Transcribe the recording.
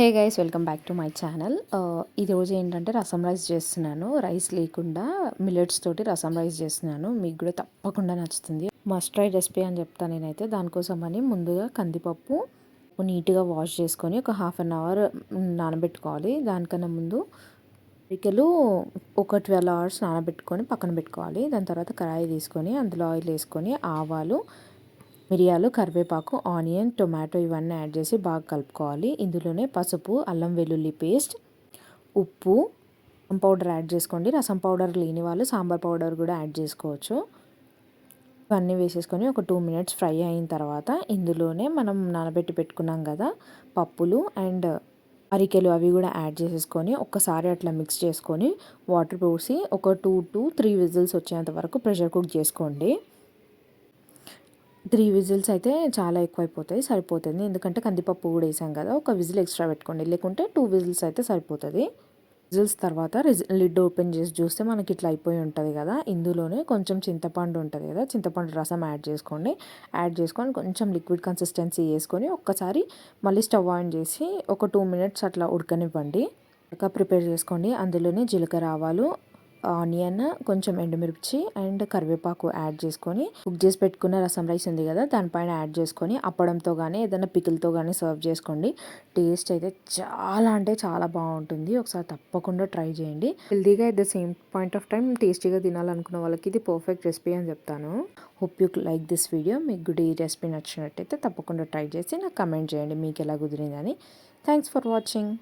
Hey guys welcome back to my channel. ఈరోజు ఏంటంటే రసం రైస్ చేస్తున్నాను. రైస్ లేకుండా మిల్లెట్స్ తోటి రసం రైస్ చేస్తున్నాను. మీకు కూడా తప్పకుండా నచ్చుతుంది. మస్ట్ ట్రై రెసిపీ అని చెప్తాను నేనైతే. దానికోసం అని ముందుగా కందిపప్పు నీట్గా వాష్ చేసుకొని ఒక హాఫ్ అన్ అవర్ నానబెట్టుకోవాలి. దానికన్నా ముందు పిక్కలు ఒక ట్వెల్వ్ అవర్స్ నానబెట్టుకొని పక్కన పెట్టుకోవాలి. దాని తర్వాత కడాయి తీసుకొని అందులో ఆయిల్ వేసుకొని ఆవాలు మిరియాలు కరివేపాకు ఆనియన్ టొమాటో ఇవన్నీ యాడ్ చేసి బాగా కలుపుకోవాలి. ఇందులోనే పసుపు అల్లం వెల్లుల్లి పేస్ట్ ఉప్పు పౌడర్ యాడ్ చేసుకోండి. రసం పౌడర్ లేని వాళ్ళు సాంబార్ పౌడర్ కూడా యాడ్ చేసుకోవచ్చు. ఇవన్నీ వేసేసుకొని ఒక టూ మినిట్స్ ఫ్రై అయిన తర్వాత ఇందులోనే మనం నానబెట్టి పెట్టుకున్నాం కదా పప్పులు అండ్ అరికెలు అవి కూడా యాడ్ చేసేసుకొని ఒక్కసారి అట్లా మిక్స్ చేసుకొని వాటర్ పోసి ఒక టూ టు త్రీ విజిల్స్ వచ్చేంత వరకు ప్రెషర్ కుక్ చేసుకోండి. త్రీ విజిల్స్ అయితే చాలా ఎక్కువైపోతాయి సరిపోతుంది. ఎందుకంటే కందిపప్పు కూడా వేసాం కదా ఒక విజిల్ ఎక్స్ట్రా పెట్టుకోండి. లేకుంటే టూ విజిల్స్ అయితే సరిపోతుంది. విజిల్స్ తర్వాత లిడ్ ఓపెన్ చేసి చూస్తే మనకి ఇట్లా అయిపోయి ఉంటుంది కదా. ఇందులోనే కొంచెం చింతపండు ఉంటుంది కదా. చింతపండు రసం యాడ్ చేసుకోండి. యాడ్ చేసుకొని కొంచెం లిక్విడ్ కన్సిస్టెన్సీ వేసుకొని ఒక్కసారి మళ్ళీ స్టవ్ ఆన్ చేసి ఒక టూ మినిట్స్ అట్లా ఉడకనివ్వండి. ప్రిపేర్ చేసుకోండి. అందులోనే జీలకర్ర ఆవాలు ఆనియన్ కొంచెం ఎండుమిర్చి అండ్ కరివేపాకు యాడ్ చేసుకొని కుక్ చేసి పెట్టుకున్న రసం రైస్ ఉంది కదా దానిపైన యాడ్ చేసుకొని అప్పడంతో కానీ ఏదైనా పికిల్తో కానీ సర్వ్ చేసుకోండి. టేస్ట్ అయితే చాలా అంటే చాలా బాగుంటుంది. ఒకసారి తప్పకుండా ట్రై చేయండి. హెల్దీగా at the same point of time టేస్టీగా తినాలనుకున్న వాళ్ళకి ఇది పర్ఫెక్ట్ రెసిపీ అని చెప్తాను. Hope you like this video మీకు గుడ్ ఈ రెసిపీ నచ్చినట్టయితే తప్పకుండా ట్రై చేసి నాకు కమెంట్ చేయండి. మీకు ఎలా కుదిరిందని. Thanks for watching